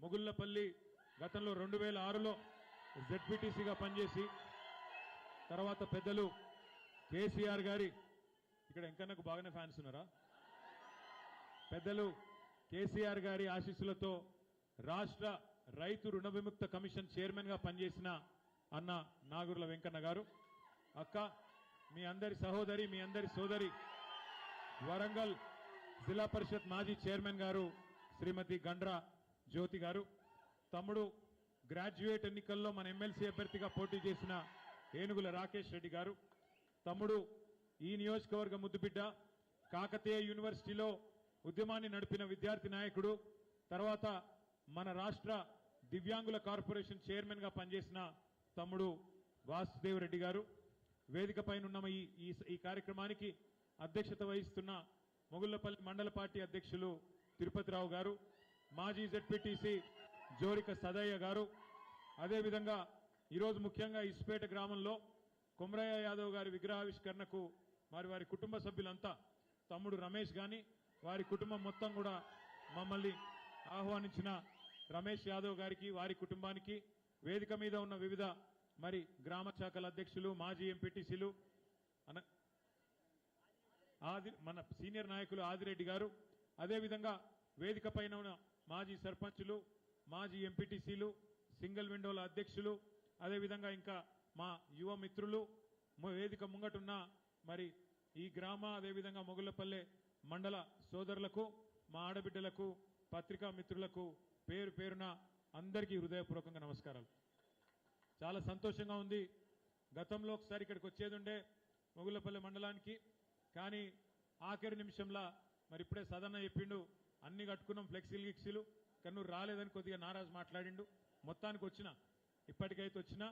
ముగుళ్ళపల్లి గతంలో రెండు వేల ఆరులో జెడ్పీటీసీగా పనిచేసి తర్వాత పెద్దలు కేసీఆర్ గారి ఇక్కడ ఎంకన్నకు బాగానే ఫ్యాన్స్ ఉన్నారా? పెద్దలు కేసీఆర్ గారి ఆశీస్సులతో రాష్ట్ర రైతు రుణ విముక్త కమిషన్ చైర్మన్గా పనిచేసిన అన్న నాగుర్ల వెంకన్న గారు. అక్క మీ అందరి సహోదరి మీ అందరి సోదరి వరంగల్ జిల్లా పరిషత్ మాజీ చైర్మన్ గారు శ్రీమతి గండ్ర జ్యోతి గారు తమ్ముడు గ్రాడ్యుయేట్ ఎన్నికల్లో మన ఎమ్మెల్సీ అభ్యర్థిగా పోటీ చేసిన ఏనుగుల రాకేష్ రెడ్డి గారు తమ్ముడు ఈ నియోజకవర్గ ముద్దుబిడ్డ కాకతీయ యూనివర్సిటీలో ఉద్యమాన్ని నడిపిన విద్యార్థి నాయకుడు తర్వాత మన రాష్ట్ర దివ్యాంగుల కార్పొరేషన్ చైర్మన్గా పనిచేసిన తమ్ముడు వాసుదేవ్ రెడ్డి గారు వేదిక పైన ఈ ఈ- ఈ కార్యక్రమానికి అధ్యక్షత వహిస్తున్న మొగుళ్ళపల్లి మండల పార్టీ అధ్యక్షులు తిరుపతిరావు గారు మాజీ జెడ్పీటీసీ జోరిక సదయ్య గారు. అదేవిధంగా ఈరోజు ముఖ్యంగా ఇస్పేట గ్రామంలో కొమరయ్య యాదవ్ గారి విగ్రహావిష్కరణకు మరి వారి కుటుంబ సభ్యులంతా తమ్ముడు రమేష్ గాని వారి కుటుంబం మొత్తం కూడా మమ్మల్ని ఆహ్వానించిన రమేష్ యాదవ్ గారికి వారి కుటుంబానికి వేదిక మీద ఉన్న వివిధ మరి గ్రామ శాఖల అధ్యక్షులు మాజీ ఎంపీటీసీలు అన ఆది మన సీనియర్ నాయకులు ఆదిరెడ్డి గారు. అదేవిధంగా వేదిక పైన ఉన్న మాజీ సర్పంచులు మాజీ ఎంపీటీసీలు సింగిల్ విండోల అధ్యక్షులు అదేవిధంగా ఇంకా మా యువ మిత్రులు వేదిక ముంగటున్న మరి ఈ గ్రామ అదేవిధంగా మొగుళ్ళపల్లె మండల సోదరులకు మా ఆడబిడ్డలకు పత్రికా మిత్రులకు పేరు పేరున అందరికీ హృదయపూర్వకంగా నమస్కారాలు. చాలా సంతోషంగా ఉంది. గతంలో ఒకసారి ఇక్కడికి వచ్చేది ఉండే మొగుళ్ళపల్లి మండలానికి కానీ ఆఖరి నిమిషంలో మరి ఇప్పుడే సదన్న చెప్పిండు అన్ని కట్టుకున్నాం ఫ్లెక్సీలు గిక్సీలు. కానీ నువ్వు రాలేదని కొద్దిగా నారాజు మాట్లాడిండు. మొత్తానికి వచ్చిన ఇప్పటికైతే వచ్చినా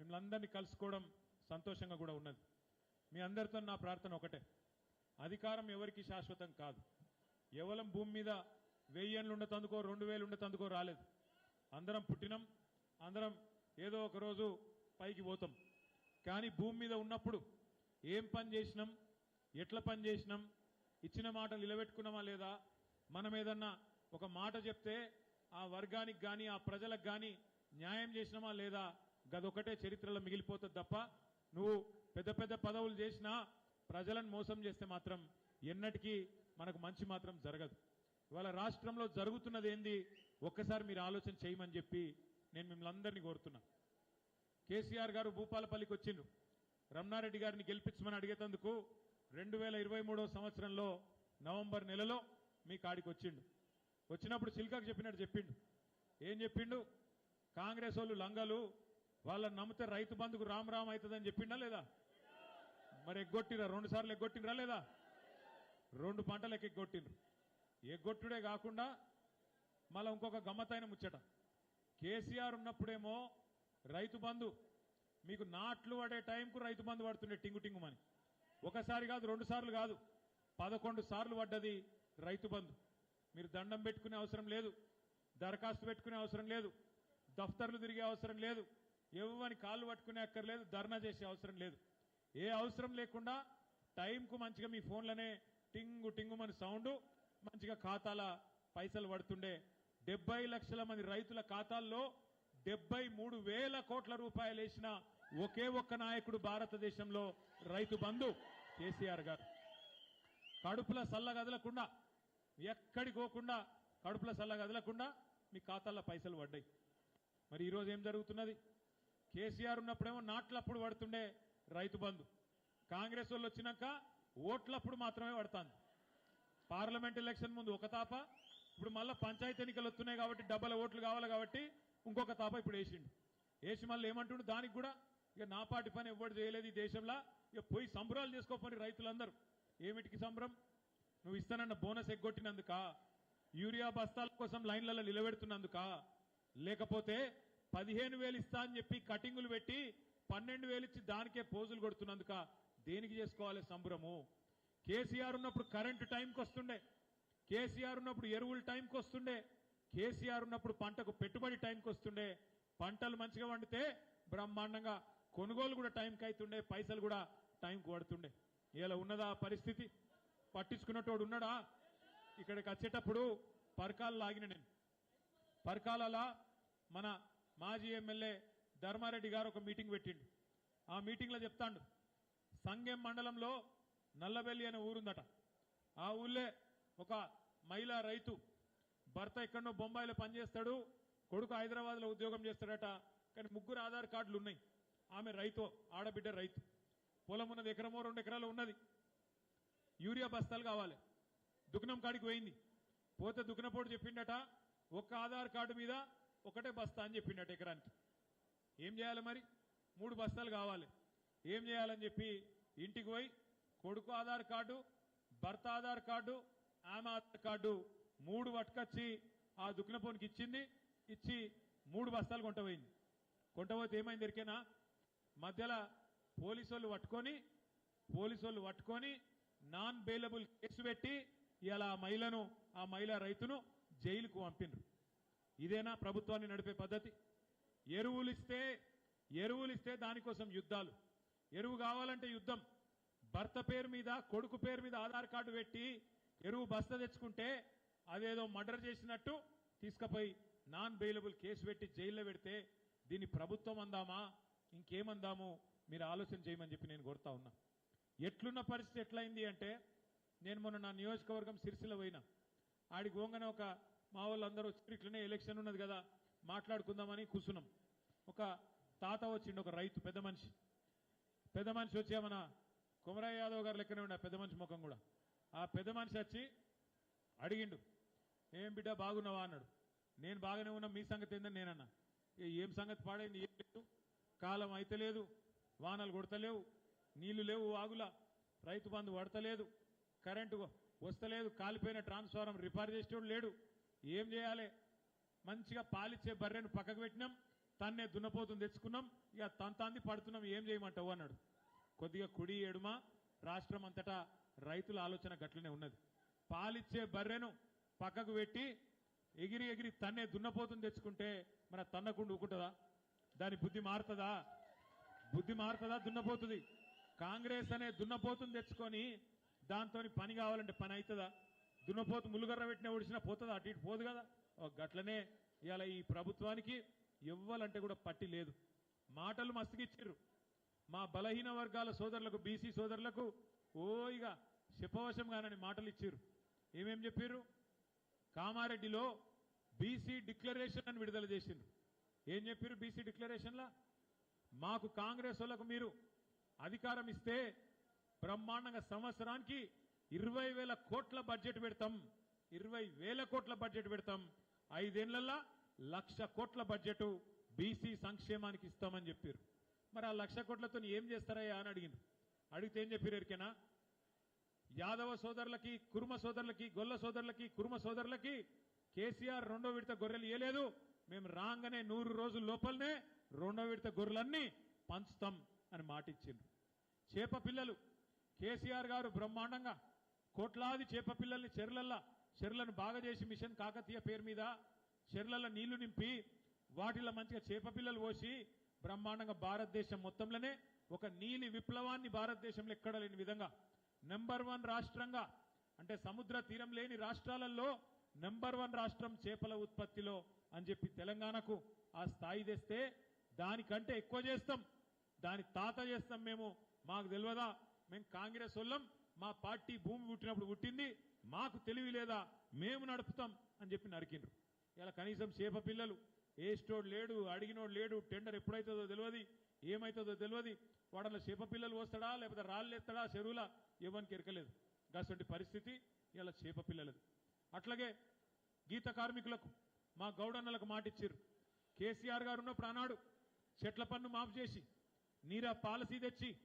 మిమ్మల్ని అందరినీ కలుసుకోవడం సంతోషంగా కూడా ఉన్నది. మీ అందరితో నా ప్రార్థన ఒకటే. అధికారం ఎవరికి శాశ్వతం కాదు. కేవలం భూమి మీద వెయ్యేళ్ళు ఉండతందుకో రెండు వేలు ఉండతందుకో రాలేదు. అందరం పుట్టినం అందరం ఏదో ఒక రోజు పైకి పోతాం. కానీ భూమి మీద ఉన్నప్పుడు ఏం పని చేసినాం ఎట్లా పని చేసినాం ఇచ్చిన మాటలు నిలబెట్టుకున్నామా లేదా మనం ఏదన్నా ఒక మాట చెప్తే ఆ వర్గానికి గాని ఆ ప్రజలకు గాని న్యాయం చేసినామా లేదా గదొకటే చరిత్రలో మిగిలిపోతుంది తప్ప నువ్వు పెద్ద పెద్ద పదవులు చేసినా ప్రజలను మోసం చేస్తే మాత్రం ఎన్నటికీ మనకు మంచి మాత్రం జరగదు. ఇవాళ రాష్ట్రంలో జరుగుతున్నది ఏంది? ఒక్కసారి మీరు ఆలోచన చేయమని చెప్పి నేను మిమ్మల్ని అందరినీ కోరుతున్నా. కేసీఆర్ గారు భూపాలపల్లికి వచ్చిండ్రు. రమణారెడ్డి గారిని గెలిపించమని అడిగేటందుకు రెండు వేల ఇరవై మూడో సంవత్సరంలో నవంబర్ నెలలో మీ కాడికి వచ్చిండు. వచ్చినప్పుడు చిల్కాకు చెప్పినట్టు చెప్పిండు. ఏం చెప్పిండు? కాంగ్రెస్ వాళ్ళు లంగలు వాళ్ళని నమ్మితే రైతు బంధుకు రామ్ రామ్ అవుతుందని చెప్పిండా లేదా? మరి ఎగ్గొట్టిరా? రెండు సార్లు ఎగ్గొట్టినరా లేదా? రెండు పంటలకు ఎగ్గొట్టిండ్రు. ఎగ్గొట్టుడే కాకుండా మళ్ళీ ఇంకొక గమ్మతైన ముచ్చట. కేసీఆర్ ఉన్నప్పుడేమో రైతు బంధు మీకు నాట్లు పడే టైంకు రైతు బంధు పడుతుండే టింగు టింగుమని. ఒకసారి కాదు రెండు సార్లు కాదు పదకొండు సార్లు పడ్డది రైతు బంధు. మీరు దండం పెట్టుకునే అవసరం లేదు. దరఖాస్తు పెట్టుకునే అవసరం లేదు. దఫ్తర్లు తిరిగే అవసరం లేదు. ఎవరిని కాళ్ళు పట్టుకునే అక్కర్లేదు. ధర్నా చేసే అవసరం లేదు. ఏ అవసరం లేకుండా టైంకు మంచిగా మీ ఫోన్లనే టింగు టింగుమని సౌండ్ మంచిగా ఖాతాల పైసలు పడుతుండే. డెబ్బై లక్షల మంది రైతుల ఖాతాల్లో డెబ్బై మూడు వేల కోట్ల రూపాయలు వేసిన ఒకే ఒక్క నాయకుడు భారతదేశంలో రైతు బంధు. కేసీఆర్ గారు. కడుపుల సల్ల కదలకుండా ఎక్కడికి పోకుండా కడుపుల సల్ల కదలకుండా మీ ఖాతాల్లో పైసలు పడ్డాయి. మరి ఈరోజు ఏం జరుగుతున్నది? కేసీఆర్ ఉన్నప్పుడేమో నాట్లప్పుడు పడుతుండే రైతు బంధు. కాంగ్రెస్ వాళ్ళు వచ్చినాక ఓట్లప్పుడు మాత్రమే పడుతుంది. పార్లమెంట్ ఎలక్షన్ ముందు ఒక తాప ఇప్పుడు మళ్ళీ పంచాయతీ ఎన్నికలు వస్తున్నాయి కాబట్టి డబ్బల ఓట్లు కావాలి కాబట్టి ఇంకొక తాప ఇప్పుడు వేసిండు. వేసి మళ్ళీ ఏమంటుండు? దానికి కూడా ఇక నా పాటి పని ఎవ్వడు చేయలేదు ఈ దేశంలో. ఇక పోయి సంబరాలు చేసుకోపోని రైతులందరూ. ఏమిటికి సంబరం? నువ్వు ఇస్తానన్న బోనస్ ఎగ్గొట్టినందుక? యూరియా బస్తాల కోసం లైన్లలో నిలబెడుతున్నందుక? లేకపోతే పదిహేను వేలు ఇస్తా అని చెప్పి కటింగులు పెట్టి పన్నెండు వేలు ఇచ్చి దానికే పోజులు కొడుతున్నందుక? దేనికి చేసుకోవాలి సంబరము? కేసీఆర్ ఉన్నప్పుడు కరెంటు టైంకి వస్తుండే. కేసీఆర్ ఉన్నప్పుడు ఎరువులు టైంకి వస్తుండే. కేసీఆర్ ఉన్నప్పుడు పంటకు పెట్టుబడి టైంకి వస్తుండే. పంటలు మంచిగా వండితే బ్రహ్మాండంగా కొనుగోలు కూడా టైంకి అవుతుండే పైసలు కూడా టైంకి పడుతుండే. ఇలా ఉన్నదా పరిస్థితి? పట్టించుకున్నటోడు ఉన్నాడా? ఇక్కడికి వచ్చేటప్పుడు పరకాలు లాగిన నేను. పరకాలలో మన మాజీ ఎమ్మెల్యే ధర్మారెడ్డి గారు ఒక మీటింగ్ పెట్టిండు. ఆ మీటింగ్లో చెప్తాండు సంగెం మండలంలో నల్లబెల్లి అనే ఊరుందట. ఆ ఊళ్ళే ఒక మహిళా రైతు భర్త ఎక్కడో బొంబాయిలో పనిచేస్తాడు కొడుకు హైదరాబాద్లో ఉద్యోగం చేస్తాడట. కానీ ముగ్గురు ఆధార్ కార్డులు ఉన్నాయి ఆమె రైతు ఆడబిడ్డ రైతు. పొలం ఉన్నది ఎకరమో రెండు ఎకరాలు ఉన్నది. యూరియా బస్తాలు కావాలి. దుగ్నం కాడికి పోయింది. పోతే దుగ్నపోటు చెప్పిండట ఒక్క ఆధార్ కార్డు మీద ఒకటే బస్తా అని చెప్పిండట ఎకరానికి. ఏం చేయాలి మరి? మూడు బస్తాలు కావాలి. ఏం చేయాలని చెప్పి ఇంటికి పోయి కొడుకు ఆధార్ కార్డు భర్త ఆధార్ కార్డు ఆమె ఆధార్ కార్డు మూడు పట్టుకొచ్చి ఆ దుగ్నపోనికి ఇచ్చింది ఇచ్చి మూడు బస్తాలు కొంటపోయింది కొంటపోతే ఏమైంది ఎరికేనా? మధ్యలో పోలీసు వాళ్ళు పట్టుకొని పోలీసు వాళ్ళు పట్టుకొని నాన్ బెయిలబుల్ కేసు పెట్టి ఇలా ఆ మహిళను ఆ మహిళా రైతును జైలుకు పంపిండ్రు ఇదేనా ప్రభుత్వాన్ని నడిపే పద్ధతి? ఎరువులు ఇస్తే ఎరువులు ఇస్తే దానికోసం యుద్ధాలు. ఎరువు కావాలంటే యుద్ధం. భర్త పేరు మీద కొడుకు పేరు మీద ఆధార్ కార్డు పెట్టి ఎరువు బస్త తెచ్చుకుంటే అదేదో మర్డర్ చేసినట్టు తీసుకుపోయి నాన్ బెయిలబుల్ కేసు పెట్టి జైల్లో పెడితే దీన్ని ప్రభుత్వం అందామా? ఇంకేమందాము? మీరు ఆలోచన చేయమని చెప్పి నేను కోరుతా ఉన్నా. ఎట్లున్న పరిస్థితి ఎట్లయింది అంటే నేను మొన్న నా నియోజకవర్గం సిరిసిల పోయినా. ఆడికి పోగానే ఒక మా వాళ్ళందరూ వచ్చి ఇట్లనే ఎలక్షన్ ఉన్నది కదా మాట్లాడుకుందామని కూర్చున్నాం. ఒక తాత వచ్చిండు ఒక రైతు పెద్ద మనిషి. పెద్ద మనిషి వచ్చి మన కుమరయ్య యాదవ్ గారు లెక్కనే ఉండే పెద్ద మనిషి ముఖం కూడా. ఆ పెద్ద మనిషి వచ్చి అడిగిండు ఏం బిడ్డ బాగున్నావా? అన్నాడు. నేను బాగానే ఉన్నా మీ సంగతి ఏందని నేనన్నా. ఏం సంగతి? పాడైంది? ఏం లేదు. కాలం అయితే లేదు వానలు కొడతలేవు నీళ్ళు లేవు వాగులా. రైతు బంధు పడతలేదు. కరెంటు వస్తలేదు. కాలిపోయిన ట్రాన్స్ఫారం రిపేర్ చేసేటోడు లేడు. ఏం చేయాలి? మంచిగా పాలిచ్చే బర్రెను పక్కకు పెట్టినాం. తన్నే దున్నపోతుని తెచ్చుకున్నాం. ఇక తంతాంది పడుతున్నాం. ఏం చేయమంటావు అన్నాడు. కొద్దిగా కుడి ఎడుమ రాష్ట్రం అంతటా రైతుల ఆలోచన గట్లనే ఉన్నది. పాలిచ్చే బర్రెను పక్కకు పెట్టి ఎగిరి ఎగిరి తన్నే దున్నపోతుని తెచ్చుకుంటే మన తన్నకుండా ఊకుంటుందా? దాని బుద్ధి మారుతుందా? బుద్ధి మారుతుందా? దున్నపోతుంది. కాంగ్రెస్ అనే దున్నపోతుని తెచ్చుకొని దాంతో పని కావాలంటే పని అవుతుందా దున్నపోతు ములుగర్ర పెట్టిన ఒడిసినా పోతుందా? అటు ఇటు పోదు కదా? ఓ గట్లనే ఇవాళ ఈ ప్రభుత్వానికి ఇవ్వాలంటే కూడా పట్టి లేదు. మాటలు మస్తుకిచ్చిర్రు మా బలహీన వర్గాల సోదరులకు బీసీ సోదరులకు ఓ ఇక చెప్పవశంగానని మాటలు ఇచ్చిర్రు. ఏమేం చెప్పారు కామారెడ్డిలో బీసీ డిక్లరేషన్ అని విడుదల చేసిండ్రు. ఏం చెప్పారు బీసీ డిక్లరేషన్లా? మాకు కాంగ్రెస్ వాళ్ళకు మీరు అధికారం ఇస్తే బ్రహ్మాండంగా సంవత్సరానికి ఇరవై వేల కోట్ల బడ్జెట్ పెడతాం. ఇరవై వేల కోట్ల బడ్జెట్ పెడతాం. ఐదేళ్ళలో లక్ష కోట్ల బడ్జెట్ బీసీ సంక్షేమానికి ఇస్తామని చెప్పారు. మరి ఆ లక్ష కోట్లతో ఏం చేస్తారయ్యా అని అడిగింది అడిగితే ఏం చెప్పారు ఎరికేనా? యాదవ సోదరులకి కుర్మ సోదరులకి గొల్ల సోదరులకి కుర్మ సోదరులకి కేసీఆర్ రెండో విడత గొర్రెలు ఇయ్యలేదు. మేము రాగానే నూరు రోజుల లోపలనే రెండో విడత గొర్రెలన్నీ పంచుతాం. అని మాట ఇచ్చిండ్రు చేప పిల్లలు కేసీఆర్ గారు బ్రహ్మాండంగా కోట్లాది చేప పిల్లల్ని చెర్లల్లా చెర్లను బాగా చేసి మిషన్ కాకతీయ పేరు మీద చెర్లల్లో నీళ్ళు నింపి వాటిలో మంచిగా చేప పిల్లలు పోసి బ్రహ్మాండంగా భారతదేశం మొత్తంలోనే ఒక నీలి విప్లవాన్ని భారతదేశంలో ఎక్కడ లేని విధంగా నెంబర్ వన్ రాష్ట్రంగా అంటే సముద్ర తీరం లేని రాష్ట్రాలలో నెంబర్ వన్ రాష్ట్రం చేపల ఉత్పత్తిలో అని చెప్పి తెలంగాణకు ఆ స్థాయి తెస్తే దానికంటే ఎక్కువ చేస్తాం. దాని తాత చేస్తాం మేము. మాకు తెలియదా మేము కాంగ్రెస్ వాళ్ళం. మా పార్టీ భూమి పుట్టినప్పుడు పుట్టింది. మాకు తెలివి లేదా? మేము నడుపుతాం అని చెప్పి నరికిండ్రు. ఇలా కనీసం చేప పిల్లలు ఏస్టోడు లేడు అడిగినోడు లేడు టెండర్ ఎప్పుడైతుందో తెలియదు ఏమైతుందో తెలియదు వాడలో చేప పిల్లలు వస్తాడా లేకపోతే రాళ్ళు ఎత్తాడా చెరువులా? ఎవరికి ఎరకలేదు. అటువంటి పరిస్థితి ఇలా చేప పిల్లలది. అట్లాగే గీత కార్మికులకు మా గౌడన్నలకు మాటిచ్చారు. కేసీఆర్ గారు ఉన్నప్పుడు అన్నాడు చెట్ల పన్ను మాఫ్ చేసి నీరా పాలసీ తెచ్చి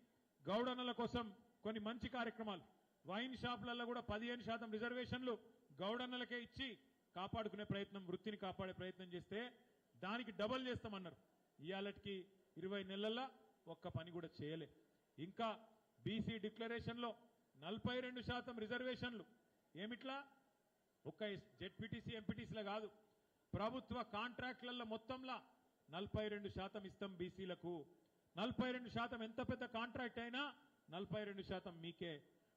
గౌడన్నల కోసం కొన్ని మంచి కార్యక్రమాలు. వైన్ షాపులలో కూడా పదిహేను శాతం రిజర్వేషన్లు గౌడన్నలకే ఇచ్చి కాపాడుకునే ప్రయత్నం వృత్తిని కాపాడే ప్రయత్నం చేస్తే దానికి డబల్ చేస్తామన్నారు. ఇవాళకి ఇరవై నెలల్లో ఒక్క పని కూడా చేయలే. ఇంకా బీసీ డిక్లరేషన్లో నలభై రెండు శాతం రిజర్వేషన్లు. ఏమిట్లా? ఒక్క జెడ్పీటీసీ ఎంపీటీసీలో కాదు. ప్రభుత్వ కాంట్రాక్ట్లలో మొత్తంలా నలభై రెండు శాతం ఇస్తాం బీసీలకు. నలభై రెండు శాతం ఎంత పెద్ద కాంట్రాక్ట్ అయినా నలభై రెండు శాతం మీకే.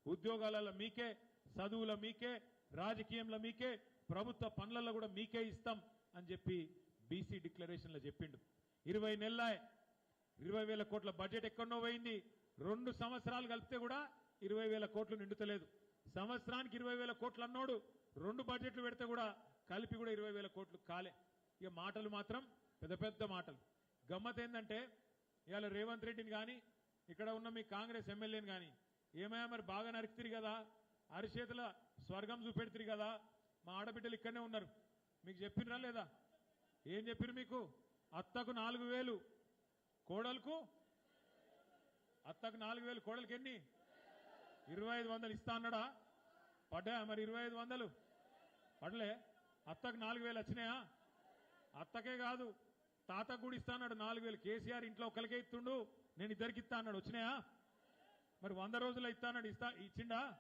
ఉద్యోగాలలో మీకే చదువుల మీకే రాజకీయంలో మీకే ప్రభుత్వ పనులలో కూడా మీకే ఇస్తాం అని చెప్పి బీసీ డిక్లరేషన్లో చెప్పిండు. ఇరవై నెలల ఇరవై వేల కోట్ల బడ్జెట్ ఎక్కడో పోయింది. రెండు సంవత్సరాలు కలిపితే కూడా ఇరవై వేల కోట్లు నిండుతలేదు. సంవత్సరానికి ఇరవై వేల కోట్లు అన్నోడు రెండు బడ్జెట్లు పెడితే కూడా కలిపి కూడా ఇరవై వేల కోట్లు కాలే. ఇక మాటలు మాత్రం పెద్ద పెద్ద మాటలు. గమ్మత్ ఏంటంటే ఇవాళ రేవంత్ రెడ్డిని కానీ ఇక్కడ ఉన్న మీ కాంగ్రెస్ ఎమ్మెల్యేని కానీ ఏమయ్యా మరి బాగా నరికితిరి కదా? అరిచేతుల స్వర్గం చూపెడుతురు కదా? మా ఆడబిడ్డలు ఇక్కడనే ఉన్నారు. మీకు చెప్పినరా లేదా? ఏం చెప్పిరు మీకు? అత్తకు నాలుగు వేలు. కోడలకు? అత్తకు నాలుగు వేలు. కోడలికి ఎన్ని? ఇరవై ఐదు వందలు ఇస్తా అన్నాడా? పడ్డా? మరి ఇరవై ఐదు వందలు. పడలే. అత్తకు నాలుగు వేలు వచ్చినాయా? అత్తకే కాదు. తాత కూడా ఇస్తాన్నాడు నాలుగు వేలు. కేసీఆర్ ఇంట్లో ఒకరికే ఇస్తుండు. నేను ఇద్దరికి ఇస్తా అన్నాడు. వచ్చినాయా? మరి వంద రోజులు ఇస్తా అన్నాడు. ఇస్తా. ఇచ్చిండా?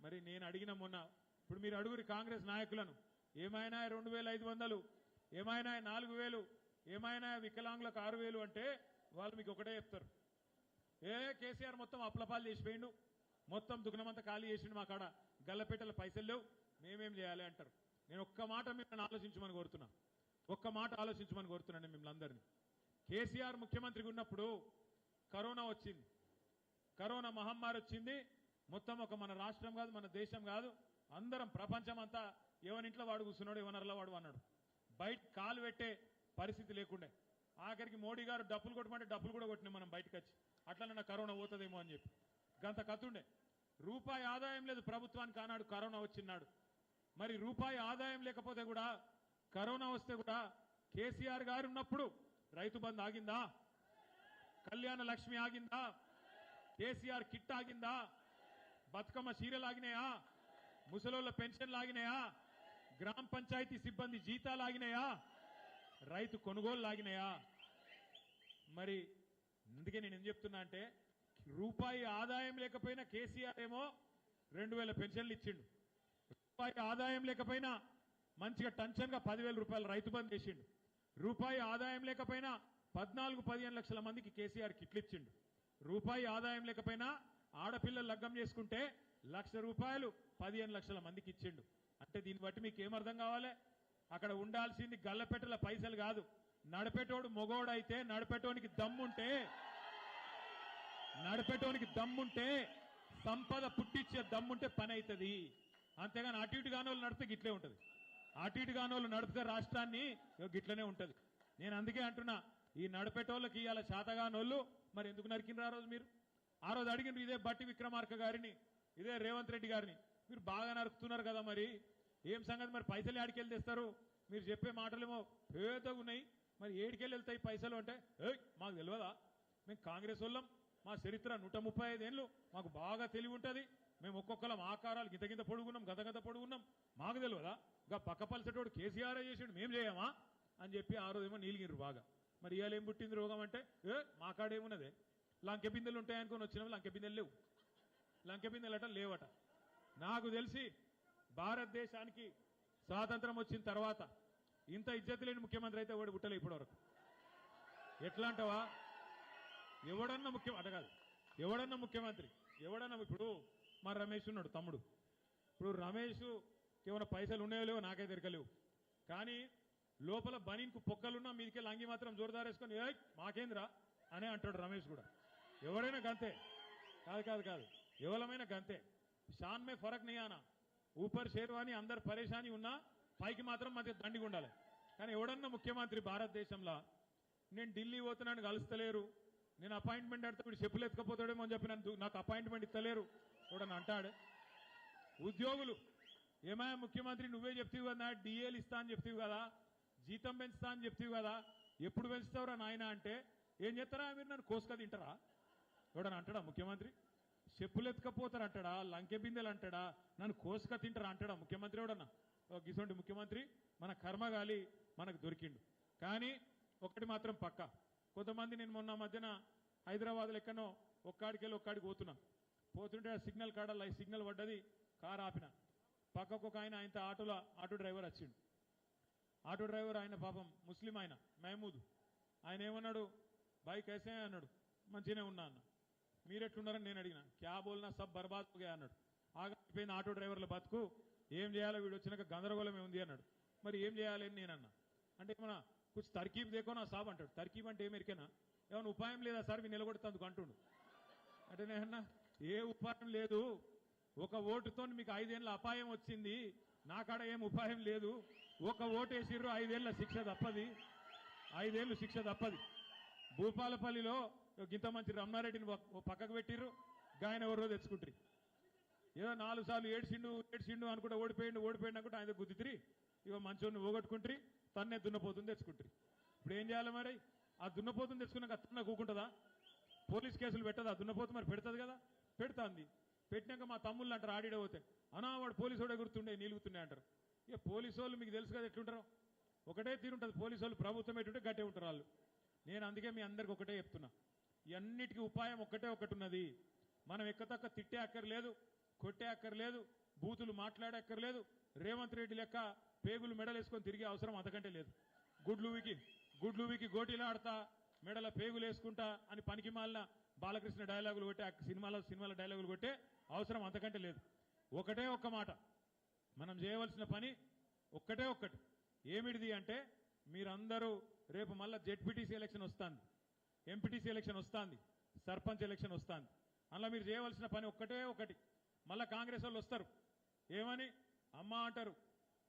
మరి నేను అడిగిన మొన్న ఇప్పుడు మీరు అడుగురు కాంగ్రెస్ నాయకులను. ఏమైనా రెండు వేల ఐదు వందలు ఏమైనా నాలుగు వేలు ఏమైనా వికలాంగులకు ఆరు వేలు అంటే వాళ్ళు మీకు ఒకటే చెప్తారు. ఏ కేసీఆర్ మొత్తం అప్లపాలు చేసిపోయిండు. మొత్తం దుగ్నమంతా ఖాళీ చేసిండు మా కాడ. గల్లపేటల పైసలు లేవు. మేమేం చేయాలి అంటారు. నేను ఒక్క మాట మిమ్మల్ని ఆలోచించమని కోరుతున్నా. ఒక్క మాట ఆలోచించమని కోరుతున్నాను మిమ్మల్ని అందరినీ. కేసీఆర్ ముఖ్యమంత్రిగా ఉన్నప్పుడు కరోనా వచ్చింది. కరోనా మహమ్మారి వచ్చింది. మొత్తం ఒక మన రాష్ట్రం కాదు మన దేశం కాదు. అందరం ప్రపంచం అంతా ఎవరింట్లో వాడు కూర్చున్నాడు ఎవనర్లో వాడు అన్నాడు. బయట కాలు పెట్టే పరిస్థితి లేకుండే. ఆఖరికి మోడీ గారు డప్పులు కొట్టమంటే డప్పులు కూడా కొట్టినాం మనం బయటకు వచ్చి అట్లనే కరోనా పోతుందేమో అని చెప్పి. గంత కతుండే రూపాయి ఆదాయం లేదు ప్రభుత్వానికి ఆనాడు కరోనా వచ్చినాడు. మరి రూపాయి ఆదాయం లేకపోతే కూడా కరోనా వస్తే కూడా కేసీఆర్ గారు ఉన్నప్పుడు రైతు బంద్ ఆగిందా? కళ్యాణ లక్ష్మి ఆగిందా? కేసీఆర్ కిట్ ఆగిందా? బతుకమ్మ చీరలు ఆగినాయా? ముసలోళ్ళ పెన్షన్లు ఆగినాయా? గ్రామ పంచాయతీ సిబ్బంది జీతాలు ఆగినాయా? రైతు కొనుగోలు ఆగినాయా? మరి అందుకే నేను ఏం చెప్తున్నా అంటే రూపాయి ఆదాయం లేకపోయినా కేసీఆర్ ఏమో రెండు వేల పెన్షన్లు ఇచ్చిండు. రూపాయి ఆదాయం లేకపోయినా మంచిగా టెన్షన్గా పదివేల రూపాయలు రైతు బంద్ చేసిండు. రూపాయి ఆదాయం లేకపోయినా పద్నాలుగు పదిహేను లక్షల మందికి కేసీఆర్ కిట్లు ఇచ్చిండు. రూపాయి ఆదాయం లేకపోయినా ఆడపిల్లలు లగ్గం చేసుకుంటే లక్ష రూపాయలు పదిహేను లక్షల మందికి ఇచ్చిండు. అంటే దీన్ని బట్టి మీకు ఏమర్థం కావాలి? అక్కడ ఉండాల్సింది గల్లపెట్టల పైసలు కాదు. నడిపేటోడు మొగోడైతే నడిపేటోనికి దమ్ముంటే నడిపేటోనికి దమ్ముంటే సంపద పుట్టించే దమ్ముంటే పని అవుతుంది. అంతేగాని అటు ఇటు కానోళ్ళు నడిపితే గిట్లే ఉంటుంది. అటు ఇటు వాళ్ళు నడిపితే రాష్ట్రాన్ని గిట్లనే ఉంటుంది. నేను అందుకే అంటున్నా ఈ నడిపేటోళ్ళకి ఇవాళ శాతగానోళ్ళు మరి ఎందుకు నరికినరు ఆ రోజు మీరు? ఆ రోజు అడిగినారు ఇదే బట్టి విక్రమార్క గారిని ఇదే రేవంత్ రెడ్డి గారిని. మీరు బాగా నరుకుతున్నారు కదా మరి. ఏం సంగతి మరి? పైసలు ఆడికెళ్ళి తెస్తారు? మీరు చెప్పే మాటలేమో పేదగా ఉన్నాయి. మరి ఏడికెళ్ళి వెళ్తాయి పైసలు అంటే? ఏయ్ మాకు తెలియదా మేము కాంగ్రెస్ వాళ్ళం. మా చరిత్ర నూట ముప్పై ఐదేళ్ళు మాకు బాగా తెలివి ఉంటుంది. మేము ఒక్కొక్కలం ఆకారాలు గింత గింత పొడుగున్నాం గత గత పొడుగున్నాం. మాకు తెలియదా ఇంకా పక్క పలిసేటోడు కేసీఆర్ చేసాడు మేము చేయమా? అని చెప్పి ఆ రోజేమో నీలిగిరు బాగా. మరి ఇవాళ ఏం పుట్టింది రోగం అంటే ఏ మా కాడేమున్నదే? లంకె బిందెలు ఉంటాయనుకొని వచ్చినాము లంకె బిందెలు లేవు. లంకె బిందెలు అట లేవట. నాకు తెలిసి భారతదేశానికి స్వాతంత్రం వచ్చిన తర్వాత ఇంత ఇజ్జత్ లేని ముఖ్యమంత్రి అయితే ఎవడు పుట్టలే ఇప్పటివరకు. ఎట్లా అంటావా ఎవడన్నా ముఖ్యం అట కాదు. ఎవడన్నా ముఖ్యమంత్రి ఎవడన్నా ఇప్పుడు మా రమేష్ ఉన్నాడు తమ్ముడు. ఇప్పుడు రమేష్ ఏమైనా పైసలు ఉన్నాయో లేవో నాకే తిరగలేవు కానీ లోపల బనీన్కు పొక్కలున్నా మీదికే లంగి మాత్రం జోరుదారేసుకొని ఏ మాకేంద్రా? అనే అంటాడు రమేష్ కూడా. ఎవడైనా గంతే. కాదు కాదు కాదు. ఎవరమైనా గంతే. షాన్మే ఫరక్ నియానా ఊపర్ షేర్వాని అందరు పరేషాని ఉన్నా పైకి మాత్రం మధ్య దండిగా ఉండాలి. కానీ ఎవడన్నా ముఖ్యమంత్రి భారతదేశంలో నేను ఢిల్లీ పోతున్నాను కలుస్తలేరు. నేను అపాయింట్మెంట్ అడితే వీడు చెప్పులు ఎత్తుకపోతాడేమో అని చెప్పి నాకు అపాయింట్మెంట్ ఇస్తలేరు. ఎవడన్నా అంటాడు. ఉద్యోగులు ఏమయ్యా ముఖ్యమంత్రి నువ్వే చెప్తావు కదా డిఏలు ఇస్తా అని చెప్తావు కదా జీతం పెంచుతా అని చెప్తావు కదా ఎప్పుడు పెంచుతావురా నాయన అంటే ఏం చేస్తారా మీరు నన్ను కోసుక తింటారా? ఎవడని అంటాడా ముఖ్యమంత్రి? చెప్పులు ఎత్తుకపోతారు అంటాడా? లంకె బిందెలు అంటాడా? నన్ను కోసుక తింటారా అంటాడా ముఖ్యమంత్రి ఎవడన్నా? ఓ గిసొంటి ముఖ్యమంత్రి మన కర్మగాలి మనకు దొరికిండు. కానీ ఒకటి మాత్రం పక్క. కొంతమంది నేను మొన్న మధ్యన హైదరాబాద్లో ఎక్కనో ఒక్కాడికెళ్ళి ఒక్కాడికి పోతున్నా. పోతుంటే సిగ్నల్ కాడ సిగ్నల్ పడ్డది కారు ఆపిన. పక్కకు ఒక ఆయన ఆయనతో ఆటోలో ఆటో డ్రైవర్ వచ్చిండు. ఆటో డ్రైవర్ ఆయన పాపం ముస్లిం ఆయన మహమూద్. ఆయన ఏమన్నాడు? బైక్ వేసే అన్నాడు. మంచిగానే ఉన్నా అన్న. మీరెట్లున్నారని నేను అడిగిన. క్యా బోల్నా? సబ్ బర్బాద్ అన్నాడు. ఆగిపోయిన ఆటో డ్రైవర్ల బతుకు. ఏం చేయాలో వీడు వచ్చినాక గందరగోళమే ఉంది అన్నాడు. మరి ఏం చేయాలి అని నేనన్నా. అంటే ఏమన్నా కొంచెం తర్కీబ్ దేకో నా సాబ్ అంటాడు. తర్కీబ్ అంటే ఏమెరికేనా? ఏమైనా ఉపాయం లేదా సార్? మీరు నిలగొడుతందుకు అంటుండు. అంటే నేనన్నా ఏ ఉపాయం లేదు. ఒక ఓటుతో మీకు ఐదేళ్ళ అపాయం వచ్చింది నాకాడ ఏం ఉపాయం లేదు. ఒక ఓటు వేసిర్రు ఐదేళ్ళ శిక్ష తప్పది. ఐదేళ్ళు శిక్ష తప్పది. భూపాలపల్లిలో గింత మంచి రమణారెడ్డిని పక్కకు పెట్టిర్రు గాయన ఎవరో తెచ్చుకుంటారు. ఏదో నాలుగు సార్లు ఏడ్చిండు ఏడ్చిండు అనుకుంటే ఓడిపోయిండు ఓడిపోయిండు అనుకుంటే ఆయన గుద్దితిరి ఇక మంచోడిని ఓగొట్టుకుంటారు తన్నే దున్నపోతుంది తెచ్చుకుంటారు. ఇప్పుడు ఏం చేయాలి మరి? ఆ దున్నపోతుంది తెచ్చుకున్నాక తన్న కూకుంటుందా? పోలీస్ కేసులు పెట్టదా? దున్నపోతు మరి పెడుతుంది కదా? పెడుతుంది. పెట్టినాక మా తమ్ముళ్ళు అంటారు ఆడిడే పోతే. అనా వాడు పోలీసు గుర్తుండే నిలుగుతుండే అంటారు. ఇక పోలీసు వాళ్ళు మీకు తెలుసు కదా ఎట్లుంటారు? ఒకటే తీరుంటుంది పోలీసు వాళ్ళు ప్రభుత్వం ఎటుంటే గట్టే ఉంటారు వాళ్ళు. నేను అందుకే మీ అందరికి ఒకటే చెప్తున్నా. ఇవన్నిటికీ ఉపాయం ఒక్కటే ఒకటి ఉన్నది మనం ఎక్కతక్క తిట్టే అక్కర్లేదు కొట్టే అక్కర్లేదు బూతులు మాట్లాడే అక్కర్లేదు రేవంత్ రెడ్డి లెక్క పేగులు మెడలేసుకొని తిరిగే అవసరం అంతకంటే లేదు. గుడ్లు వికి గుడ్లు వికి గోటీలాడతా మెడల పేగులు వేసుకుంటా అని పనికి మాలిన బాలకృష్ణ డైలాగులు కొట్టే ఆ సినిమాలో సినిమాల డైలాగులు కొట్టే అవసరం అంతకంటే లేదు. ఒకటే ఒక్క మాట. మనం చేయవలసిన పని ఒక్కటే ఒక్కటి. ఏమిటిది అంటే మీరందరూ రేపు మళ్ళీ జెడ్పీటీసీ ఎలక్షన్ వస్తుంది. ఎంపీటీసీ ఎలక్షన్ వస్తుంది. సర్పంచ్ ఎలక్షన్ వస్తుంది. అందులో మీరు చేయవలసిన పని ఒక్కటే ఒకటి. మళ్ళా కాంగ్రెస్ వాళ్ళు వస్తారు. ఏమని? అమ్మ అంటారు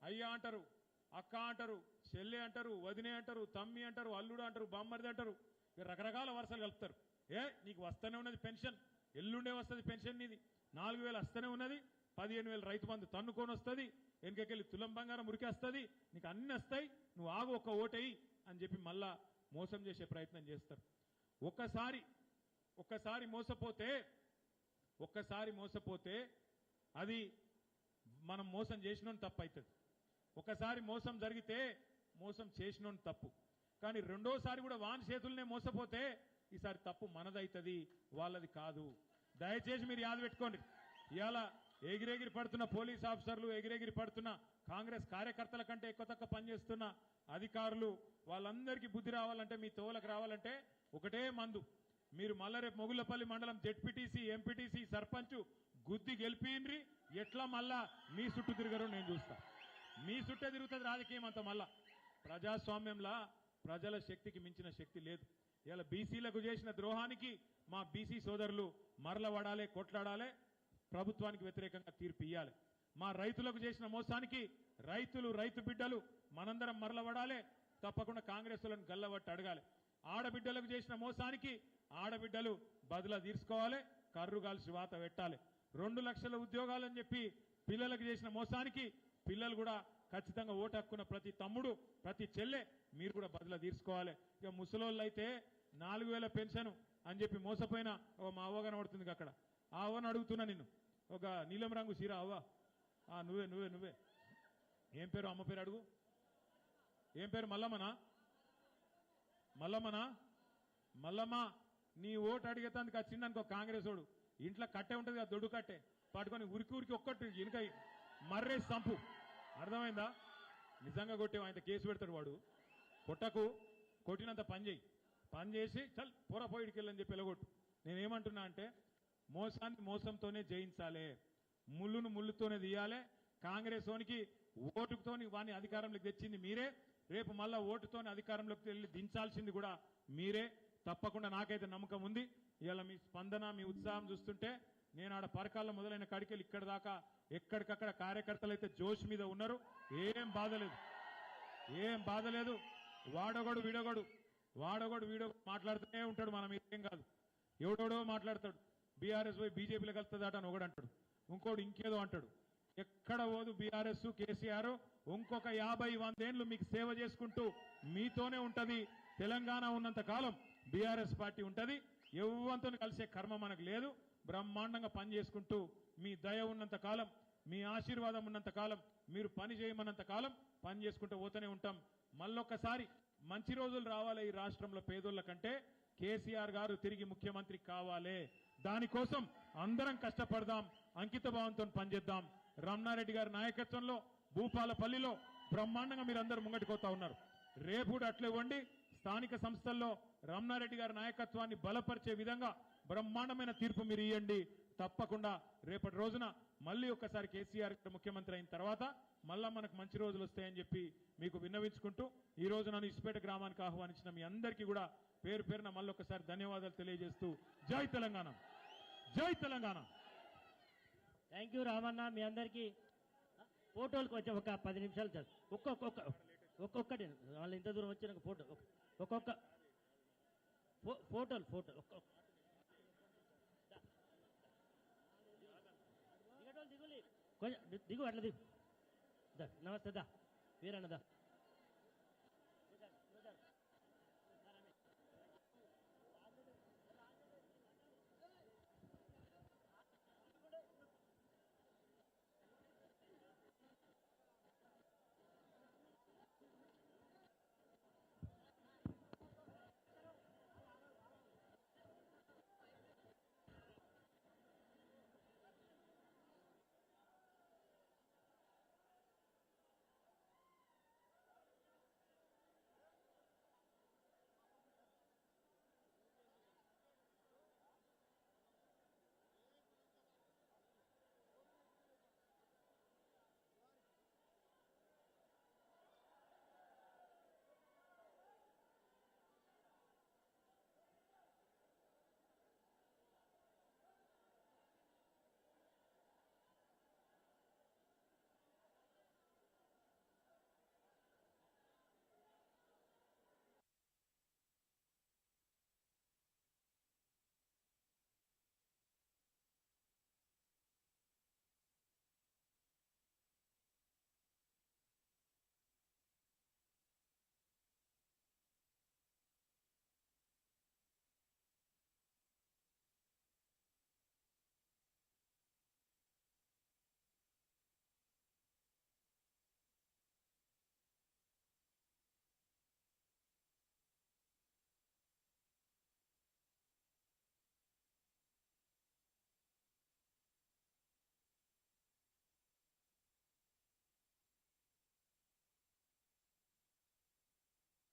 అయ్య అంటారు అక్క అంటారు చెల్లె అంటారు వదినే అంటారు తమ్మి అంటారు అల్లుడు అంటారు బామ్మరిది అంటారు. రకరకాల వరుసలు కలుపుతారు. ఏ నీకు వస్తూనే ఉన్నది పెన్షన్. ఎల్లుండే వస్తుంది పెన్షన్ నీది. నాలుగు వేలు వస్తూనే ఉన్నది. పదిహేను వేలు రైతు బంధు తన్నుకొని వస్తుంది. వెనుకకెళ్ళి తులం బంగారం ఉరికేస్తుంది. నీకు అన్ని వస్తాయి. నువ్వు ఆగు ఒక్క ఓటేయి అని చెప్పి మళ్ళా మోసం చేసే ప్రయత్నం చేస్తారు. ఒక్కసారి ఒక్కసారి మోసపోతే ఒక్కసారి మోసపోతే అది మనం మోసం చేసినోని తప్పు అవుతుంది ఒకసారి మోసం జరిగితే మోసం చేసినోని తప్పు. కానీ రెండోసారి కూడా వాన్ చేతులనే మోసపోతే ఈసారి తప్పు మనదైతుంది వాళ్ళది కాదు. దయచేసి మీరు యాద పెట్టుకోండి. ఇవాళ ఎగిరెగిరి పడుతున్న పోలీస్ ఆఫీసర్లు ఎగిరెగిరి పడుతున్న కాంగ్రెస్ కార్యకర్తల కంటే ఎక్కువ తక్కువ పనిచేస్తున్న అధికారులు వాళ్ళందరికీ బుద్ధి రావాలంటే మీ తోలకు రావాలంటే ఒకటే మందు. మీరు మళ్ళా రేపు మొగుళ్ళపల్లి మండలం జెడ్పీటీసీ ఎంపీటీసీ సర్పంచ్ గుద్ది గెలిపిండ్రి ఎట్లా మళ్ళా మీ చుట్టూ తిరగరు నేను చూస్తా. మీ చుట్టే తిరుగుతుంది రాజకీయం అంతా మళ్ళా. ప్రజాస్వామ్యంలా ప్రజల శక్తికి మించిన శక్తి లేదు. ఇలా బీసీలకు చేసిన ద్రోహానికి మా బీసీ సోదరులు మరల కొట్లాడాలే ప్రభుత్వానికి వ్యతిరేకంగా తీర్పు ఇయ్యాలి. మా రైతులకు చేసిన మోసానికి రైతులు రైతు బిడ్డలు మనందరం మరలవడాలే తప్పకుండా కాంగ్రెస్ వాళ్ళని గల్లబట్టి అడగాలి. ఆడబిడ్డలకు చేసిన మోసానికి ఆడబిడ్డలు బదులా తీర్చుకోవాలి కర్రు కాల్చి వాత పెట్టాలి రెండు లక్షల ఉద్యోగాలని చెప్పి పిల్లలకు చేసిన మోసానికి పిల్లలు కూడా ఖచ్చితంగా ఓటు హక్కున్న ప్రతి తమ్ముడు ప్రతి చెల్లె మీరు కూడా బదులు తీర్చుకోవాలి. ఇక ముసలోళ్ళు అయితే నాలుగు వేల పెన్షన్ అని చెప్పి మోసపోయిన ఓ మా అవ్వ కనబడుతుంది అక్కడ. ఆ అవ్వను అడుగుతున్నా నిన్ను. ఒక నీలం రంగు చీర అవ్వ. ఆ నువ్వే నువ్వే నువ్వే. ఏం పేరు? అమ్మ పేరు అడుగు. ఏం పేరు? మల్లమ్మనా? మల్లమ్మనా? మల్లమ్మ నీ ఓటు అడిగేతందుకు వచ్చింది అనుకో కాంగ్రెస్ వాడు. ఇంట్లో కట్టే ఉంటుంది కదా దొడ్డు కట్టే. పట్టుకొని ఉరికి ఉరికి ఒక్కటి వెనుక మర్రేసి చంపు అర్థమైందా? నిజంగా కొట్టేవా ఆయన కేసు పెడతాడు వాడు. కొట్టకు కొట్టినంత పని చేయి పని చేసి చల్ పొర వెళ్ళని చెప్పి వెళ్ళగొట్టు. నేనేమంటున్నా అంటే మోసాన్ని మోసంతోనే జయించాలి. ముళ్ళును ముళ్ళుతోనే తీయాలి. కాంగ్రెస్ ఓనికి ఓటుతోని వాని అధికారంలోకి తెచ్చింది మీరే. రేపు మళ్ళా ఓటుతోని అధికారంలోకి వెళ్ళి దించాల్సింది కూడా మీరే. తప్పకుండా నాకైతే నమ్మకం ఉంది. ఇలా మీ స్పందన మీ ఉత్సాహం చూస్తుంటే నేను ఆడ పరకాల్లో మొదలైన కడికెళ్ళి ఇక్కడ దాకా ఎక్కడికక్కడ కార్యకర్తలు అయితే జోష్ మీద ఉన్నారు. ఏం బాధ లేదు. ఏం బాధ లేదు. వాడగడు విడగడు వాడగడు వీడో మాట్లాడుతూనే ఉంటాడు మనం ఏం కాదు. ఎవడోడో మాట్లాడతాడు. బీఆర్ఎస్ పోయి బీజేపీలో కలుతుందట అని ఒకడు అంటాడు. ఇంకోడు ఇంకేదో అంటాడు. ఎక్కడ పోదు బీఆర్ఎస్ కేసీఆర్ ఇంకొక యాభై వందేళ్ళు మీకు సేవ చేసుకుంటూ మీతోనే ఉంటది. తెలంగాణ ఉన్నంత కాలం బీఆర్ఎస్ పార్టీ ఉంటది. ఎవ్వంతో కలిసే కర్మ మనకు లేదు. బ్రహ్మాండంగా పని చేసుకుంటూ మీ దయ ఉన్నంత కాలం మీ ఆశీర్వాదం ఉన్నంత కాలం మీరు పని చేయమన్నంత కాలం పని చేసుకుంటూ పోతూనే ఉంటాం. మళ్ళొక్కసారి మంచి రోజులు రావాలి ఈ రాష్ట్రంలో పేదోళ్ళ కంటే. కేసీఆర్ గారు తిరిగి ముఖ్యమంత్రి కావాలి. దానికోసం అందరం కష్టపడదాం అంకిత భావంతో పనిచేద్దాం. రమణారెడ్డి గారి నాయకత్వంలో భూపాలపల్లిలో బ్రహ్మాండంగా మీరు అందరూ ముంగటికోతా ఉన్నారు. రేపు కూడా అట్లే ఇవ్వండి. స్థానిక సంస్థల్లో రమణారెడ్డి గారి నాయకత్వాన్ని బలపరిచే విధంగా బ్రహ్మాండమైన తీర్పు మీరు ఇవ్వండి తప్పకుండా రేపటి రోజున మళ్ళీ ఒక్కసారి కేసీఆర్ ముఖ్యమంత్రి అయిన తర్వాత మళ్ళా మనకు మంచి రోజులు వస్తాయని చెప్పి మీకు విన్నవించుకుంటూ ఈ రోజు నన్ను ఇసుపేట గ్రామానికి ఆహ్వానించిన మీ అందరికీ కూడా పేరు పేరున మళ్ళీ ఒకసారి ధన్యవాదాలు తెలియజేస్తూ జై తెలంగాణ. జై తెలంగాణ. థ్యాంక్ యూ రామన్న మీ అందరికీ ఫోటోలకు వచ్చే ఒక పది నిమిషాలు సార్ ఒక్కొక్క ఒక్కొక్కటి వాళ్ళు ఇంత దూరం వచ్చిన ఫోటో ఒక్కొక్క ఫోటోలు ఫోటో ఒక్కొక్క. కొంచెం దిగు అట్లా దిగు. నమస్తే దా వీరన్నదా